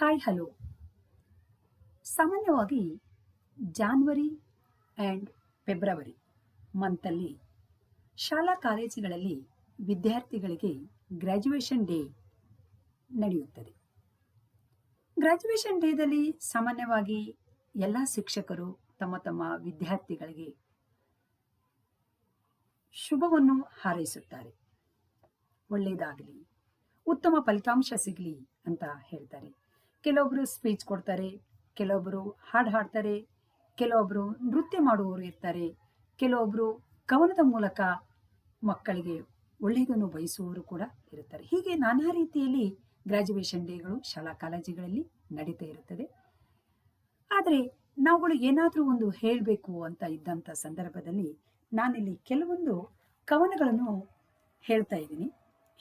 Hi hello. ಸಾಮಾನ್ಯವಾಗಿ January and February ಮಂತಲ್ಲಿ ಶಾಲಾ ಕಾಲೇಜುಗಳಲ್ಲಿ ವಿದ್ಯಾರ್ಥಿಗಳಿಗೆ ಗ್ರ್ಯಾಜುಯೇಷನ್ ಡೇ ನಡೆಯುತ್ತದೆ. ಗ್ರ್ಯಾಜುಯೇಷನ್ ಡೇದಲ್ಲಿ ಸಾಮಾನ್ಯವಾಗಿ ಎಲ್ಲ ಶಿಕ್ಷಕರು ತಮ್ಮ ತಮ್ಮ ವಿದ್ಯಾರ್ಥಿಗಳಿಗೆ ಶುಭವನ್ನು ಹಾರೈಸುತ್ತಾರೆ. ಒಳ್ಳೆಯದಾಗಲಿ, ಉತ್ತಮ ಫಲಿತಾಂಶ ಸಿಗಲಿ ಅಂತ ಹೇಳ್ತಾರೆ. ಕೆಲವೊಬ್ಬರು ಸ್ಪೀಚ್ ಕೊಡ್ತಾರೆ ಕೆಲವೊಬ್ಬರು ಹಾಡು ಹಾಡ್ತಾರೆ ಕೆಲವೊಬ್ಬರು ನೃತ್ಯ ಮಾಡುವವರು ಇರ್ತಾರೆ ಕೆಲವೊಬ್ಬರು ಕವನದ ಮೂಲಕ ಮಕ್ಕಳಿಗೆ ಒಳ್ಳೆಯದನ್ನು ಬಯಸುವವರು ಕೂಡ ಇರುತ್ತಾರೆ. ಹೀಗೆ ನಾನಾ ರೀತಿಯಲ್ಲಿ ಗ್ರಾಜ್ಯುವೇಷನ್ ಡೇಗಳು ಶಾಲಾ ಕಾಲೇಜುಗಳಲ್ಲಿ ನಡೀತಾ ಇರುತ್ತದೆ. ಆದರೆ ನಾವುಗಳು ಏನಾದರೂ ಒಂದು ಹೇಳಬೇಕು ಅಂತ ಇದ್ದಂಥ ಸಂದರ್ಭದಲ್ಲಿ ನಾನಿಲ್ಲಿ ಕೆಲವೊಂದು ಕವನಗಳನ್ನು ಹೇಳ್ತಾ ಇದ್ದೀನಿ.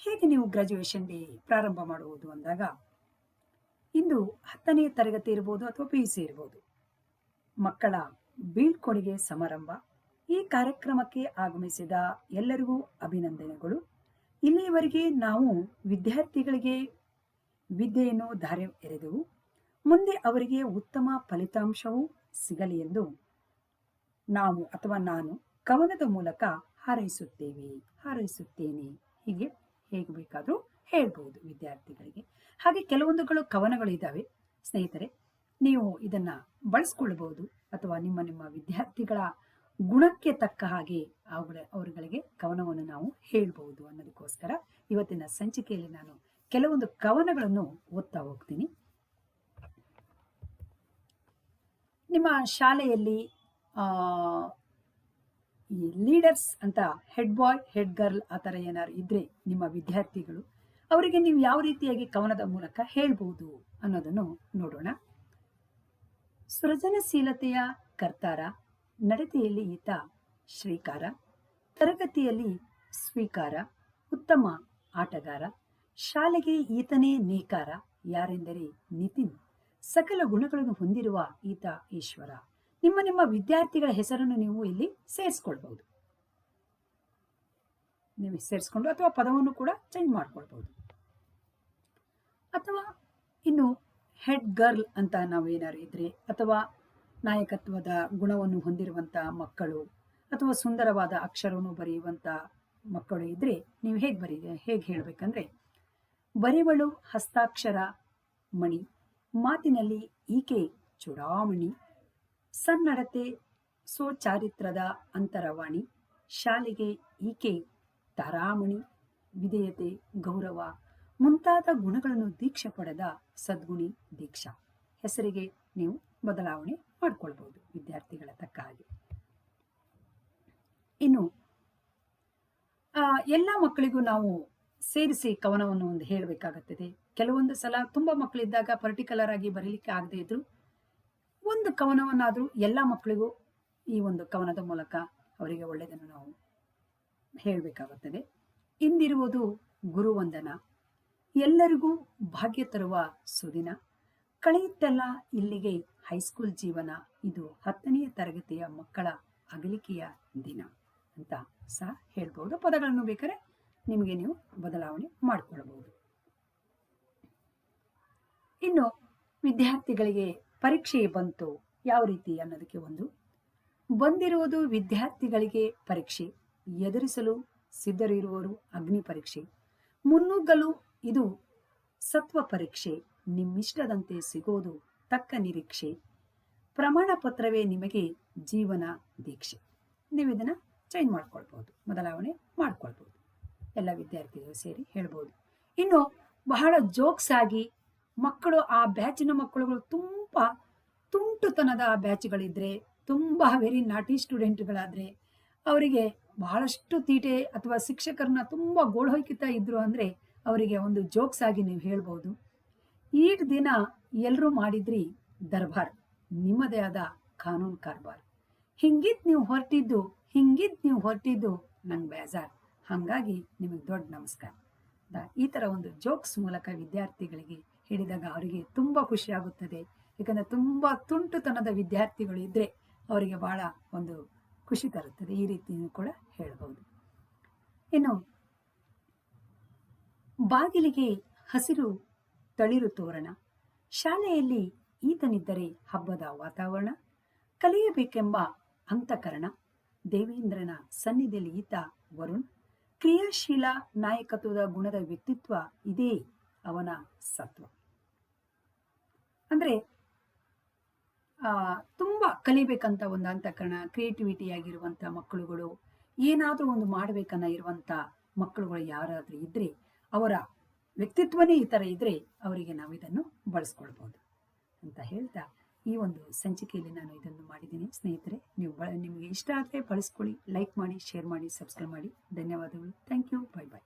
ಹೇಗೆ ನೀವು ಗ್ರಾಜ್ಯುವೇಷನ್ ಡೇ ಪ್ರಾರಂಭ ಮಾಡುವುದು ಅಂದಾಗ ಇಂದು ಹತ್ತನೇ ತರಗತಿ ಇರ್ಬೋದು ಅಥವಾ ಪಿ ಯು ಸಿ ಇರ್ಬೋದು. ಮಕ್ಕಳ ಬೀಳ್ಕೊಡುಗೆ ಸಮಾರಂಭ. ಈ ಕಾರ್ಯಕ್ರಮಕ್ಕೆ ಆಗಮಿಸಿದ ಎಲ್ಲರಿಗೂ ಅಭಿನಂದನೆಗಳು. ಇಲ್ಲಿಯವರೆಗೆ ನಾವು ವಿದ್ಯಾರ್ಥಿಗಳಿಗೆ ವಿದ್ಯೆಯನ್ನು ದಾರಿ ಎರೆದೆವು. ಮುಂದೆ ಅವರಿಗೆ ಉತ್ತಮ ಫಲಿತಾಂಶವೂ ಸಿಗಲಿ ಎಂದು ನಾವು ಅಥವಾ ನಾನು ಕವನದ ಮೂಲಕ ಹಾರೈಸುತ್ತೇವೆ. ಹಾರೈಸುತ್ತೇನೆ. ಹೀಗೆ ಹೇಗೆ ಬೇಕಾದರೂ ಹೇಳ್ಬೋದು ವಿದ್ಯಾರ್ಥಿಗಳಿಗೆ. ಹಾಗೆ ಕೆಲವೊಂದುಗಳು ಕವನಗಳು ಇದ್ದಾವೆ ಸ್ನೇಹಿತರೆ, ನೀವು ಇದನ್ನ ಬಳಸ್ಕೊಳ್ಬಹುದು ಅಥವಾ ನಿಮ್ಮ ನಿಮ್ಮ ವಿದ್ಯಾರ್ಥಿಗಳ ಗುಣಕ್ಕೆ ತಕ್ಕ ಹಾಗೆ ಅವುಗಳ ಅವರುಗಳಿಗೆ ಕವನವನ್ನು ನಾವು ಹೇಳ್ಬಹುದು ಅನ್ನೋದಕ್ಕೋಸ್ಕರ ಇವತ್ತಿನ ಸಂಚಿಕೆಯಲ್ಲಿ ನಾನು ಕೆಲವೊಂದು ಕವನಗಳನ್ನು ಓದ್ತಾ ಹೋಗ್ತೀನಿ. ನಿಮ್ಮ ಶಾಲೆಯಲ್ಲಿ ಈ ಲೀಡರ್ಸ್ ಅಂತ ಹೆಡ್ ಬಾಯ್ ಹೆಡ್ ಗರ್ಲ್ ಆ ಥರ ಏನಾದ್ರು ಇದ್ರೆ ನಿಮ್ಮ ವಿದ್ಯಾರ್ಥಿಗಳು ಅವರಿಗೆ ನೀವು ಯಾವ ರೀತಿಯಾಗಿ ಕವನದ ಮೂಲಕ ಹೇಳ್ಬೋದು ಅನ್ನೋದನ್ನು ನೋಡೋಣ. ಸೃಜನಶೀಲತೆಯ ಕರ್ತಾರ ನಡತೆಯಲ್ಲಿ ಈತ ಶ್ರೀಕಾರ, ತರಗತಿಯಲ್ಲಿ ಸ್ವೀಕಾರ, ಉತ್ತಮ ಆಟಗಾರ, ಶಾಲೆಗೆ ಈತನೇ ನೇಕಾರ, ಯಾರೆಂದರೆ ನಿತಿನ್. ಸಕಲ ಗುಣಗಳನ್ನು ಹೊಂದಿರುವ ಈತ ಈಶ್ವರ. ನಿಮ್ಮ ನಿಮ್ಮ ವಿದ್ಯಾರ್ಥಿಗಳ ಹೆಸರನ್ನು ನೀವು ಇಲ್ಲಿ ಸೇರಿಸ್ಕೊಳ್ಬಹುದು. ನೀವು ಸೇರಿಸ್ಕೊಂಡು ಅಥವಾ ಪದವನ್ನು ಕೂಡ ಚೇಂಜ್ ಮಾಡ್ಕೊಳ್ಬಹುದು. ಅಥವಾ ಇನ್ನು ಹೆಡ್ ಗರ್ಲ್ ಅಂತ ನಾವೇನಾರು ಇದ್ರೆ, ಅಥವಾ ನಾಯಕತ್ವದ ಗುಣವನ್ನು ಹೊಂದಿರುವಂತ ಮಕ್ಕಳು, ಅಥವಾ ಸುಂದರವಾದ ಅಕ್ಷರವನ್ನು ಬರೆಯುವಂಥ ಮಕ್ಕಳು ಇದ್ರೆ ನೀವು ಹೇಗೆ ಬರೀ, ಹೇಗೆ ಹೇಳಬೇಕಂದ್ರೆ, ಬರೆವಳು ಹಸ್ತಾಕ್ಷರ ಮಣಿ, ಮಾತಿನಲ್ಲಿ ಈಕೆ ಚುಡಾಮಣಿ, ಸನ್ನಡತೆ ಸ್ವಚಾರಿತ್ರದ ಅಂತರವಾಣಿ, ಶಾಲೆಗೆ ಈಕೆ ತಾರಾಮಣಿ, ವಿಧೇಯತೆ ಗೌರವ ಮುಂತಾದ ಗುಣಗಳನ್ನು ದೀಕ್ಷೆ ಪಡೆದ ಸದ್ಗುಣಿ ದೀಕ್ಷಾ. ಹೆಸರಿಗೆ ನೀವು ಬದಲಾವಣೆ ಮಾಡಿಕೊಳ್ಬಹುದು ವಿದ್ಯಾರ್ಥಿಗಳ ತಕ್ಕ ಹಾಗೆ. ಇನ್ನು ಎಲ್ಲ ಮಕ್ಕಳಿಗೂ ನಾವು ಸೇರಿಸಿ ಕವನವನ್ನು ಒಂದು ಹೇಳಬೇಕಾಗುತ್ತದೆ. ಕೆಲವೊಂದು ಸಲ ತುಂಬಾ ಮಕ್ಕಳಿದ್ದಾಗ ಪರ್ಟಿಕ್ಯುಲರ್ ಆಗಿ ಬರೀಲಿಕ್ಕೆ ಆಗದೆ ಇದ್ರು, ಒಂದು ಕವನವನ್ನಾದರೂ ಎಲ್ಲ ಮಕ್ಕಳಿಗೂ ಈ ಒಂದು ಕವನದ ಮೂಲಕ ಅವರಿಗೆ ಒಳ್ಳೆಯದನ್ನು ನಾವು ಹೇಳಬೇಕಾಗುತ್ತದೆ. ಇಂದಿರುವುದು ಗುರುವಂದನ. ಎಲ್ಲರಿಗೂ ಭಾಗ್ಯ ತರುವ ಸುದಿನ. ಕಳೆಯುತ್ತಲ್ಲ ಇಲ್ಲಿಗೆ ಹೈಸ್ಕೂಲ್ ಜೀವನ. ಇದು ಹತ್ತನೆಯ ತರಗತಿಯ ಮಕ್ಕಳ ಅಗಲಿಕೆಯ ದಿನ ಅಂತ ಸಹ ಹೇಳ್ಬೋದು. ಪದಗಳನ್ನು ಬೇಕಾದ್ರೆ ನಿಮಗೆ ನೀವು ಬದಲಾವಣೆ ಮಾಡಿಕೊಳ್ಳಬಹುದು ಇನ್ನು ವಿದ್ಯಾರ್ಥಿಗಳಿಗೆ ಪರೀಕ್ಷೆ ಬಂತು ಯಾವ ರೀತಿ ಅನ್ನೋದಕ್ಕೆ ಒಂದು. ಬಂದಿರುವುದು ವಿದ್ಯಾರ್ಥಿಗಳಿಗೆ ಪರೀಕ್ಷೆ. ಎದುರಿಸಲು ಸಿದ್ಧರಿರುವವರು ಅಗ್ನಿ ಪರೀಕ್ಷೆ. ಮುನ್ನುಗ್ಗಲು ಇದು ಸತ್ವ ಪರೀಕ್ಷೆ. ನಿಮ್ಮಿಷ್ಟದಂತೆ ಸಿಗೋದು ತಕ್ಕ ನಿರೀಕ್ಷೆ. ಪ್ರಮಾಣ ಪತ್ರವೇ ನಿಮಗೆ ಜೀವನ ದೀಕ್ಷೆ. ನೀವು ಇದನ್ನು ಚೇಂಜ್ ಮಾಡ್ಕೊಳ್ಬೋದು, ಬದಲಾವಣೆ ಮಾಡ್ಕೊಳ್ಬೋದು. ಎಲ್ಲ ವಿದ್ಯಾರ್ಥಿಗಳು ಸೇರಿ ಹೇಳ್ಬೋದು. ಇನ್ನು ಬಹಳ ಜೋಕ್ಸ್ ಆಗಿ ಮಕ್ಕಳು ಆ ಬ್ಯಾಚಿನ ಮಕ್ಕಳುಗಳು ತುಂಬ ತುಂಟುತನದ ಆ ಬ್ಯಾಚ್ಗಳಿದ್ರೆ, ತುಂಬ ವೆರಿ ನಾಟಿ ಸ್ಟೂಡೆಂಟ್ಗಳಾದರೆ ಅವರಿಗೆ ಬಹಳಷ್ಟು ತೀಟೆ ಅಥವಾ ಶಿಕ್ಷಕರನ್ನ ತುಂಬ ಗೋಳ್ಹೊಯ್ಕಿತಾ ಇದ್ರು ಅಂದ್ರೆ ಅವರಿಗೆ ಒಂದು ಜೋಕ್ಸ್ ಆಗಿ ನೀವು ಹೇಳ್ಬೋದು. ಈ ದಿನ ಎಲ್ಲರೂ ಮಾಡಿದ್ರಿ ದರ್ಬಾರ್, ನಿಮ್ಮದೇ ಆದ ಕಾನೂನು ಕಾರ್ಬಾರ್. ಹಿಂಗಿದ್ ನೀವು ಹೊರಟಿದ್ದು, ಹಿಂಗಿದ್ ನೀವು ಹೊರಟಿದ್ದು ನಂಗೆ ಬೇಜಾರ್. ಹಾಗಾಗಿ ನಿಮಗೆ ದೊಡ್ಡ ನಮಸ್ಕಾರ. ಈ ಥರ ಒಂದು ಜೋಕ್ಸ್ ಮೂಲಕ ವಿದ್ಯಾರ್ಥಿಗಳಿಗೆ ಹೇಳಿದಾಗ ಅವರಿಗೆ ತುಂಬ ಖುಷಿಯಾಗುತ್ತದೆ ಯಾಕಂದರೆ ತುಂಬ ತುಂಟುತನದ ವಿದ್ಯಾರ್ಥಿಗಳು ಇದ್ದರೆ ಅವರಿಗೆ ಭಾಳ ಒಂದು ಖುಷಿ ತರುತ್ತದೆ. ಈ ರೀತಿಯೂ ಕೂಡ ಹೇಳ್ಬೋದು. ಇನ್ನು ಬಾಗಿಲಿಗೆ ಹಸಿರು ತಳಿರು ತೋರಣ. ಶಾಲೆಯಲ್ಲಿ ಈತನಿದ್ದರೆ ಹಬ್ಬದ ವಾತಾವರಣ ಕಲಿಯಬೇಕೆಂಬ ಅಂತಃಕರಣ ದೇವೇಂದ್ರನ ಸನ್ನಿಧಿಯಲ್ಲಿ ಈತ ವರುಣ್. ಕ್ರಿಯಾಶೀಲ ನಾಯಕತ್ವದ ಗುಣದ ವ್ಯಕ್ತಿತ್ವ ಇದೇ ಅವನ ಸತ್ವ. ಅಂದ್ರೆ ಆ, ತುಂಬ ಕಲಿಬೇಕಂತ ಒಂದು ಅಂತಕರಣ ಕ್ರಿಯೇಟಿವಿಟಿ ಆಗಿರುವಂಥ ಮಕ್ಕಳುಗಳು ಏನಾದರೂ ಒಂದು ಮಾಡಬೇಕನ್ನ ಇರುವಂಥ ಮಕ್ಕಳುಗಳು ಯಾರಾದರೂ ಇದ್ದರೆ ಅವರ ವ್ಯಕ್ತಿತ್ವನೇ ಈ ಥರ ಇದ್ದರೆ ಅವರಿಗೆ ನಾವು ಇದನ್ನು ಬಳಸ್ಕೊಳ್ಬೋದು ಅಂತ ಹೇಳ್ತಾ ಈ ಒಂದು ಸಂಚಿಕೆಯಲ್ಲಿ ನಾನು ಇದನ್ನು ಮಾಡಿದ್ದೀನಿ. ಸ್ನೇಹಿತರೆ, ನೀವು ನಿಮಗೆ ಇಷ್ಟ ಆದರೆ ಬಳಸ್ಕೊಳ್ಳಿ ಲೈಕ್ ಮಾಡಿ ಶೇರ್ ಮಾಡಿ ಸಬ್ಸ್ಕ್ರೈಬ್ ಮಾಡಿ. ಧನ್ಯವಾದಗಳು. Thank you bye bye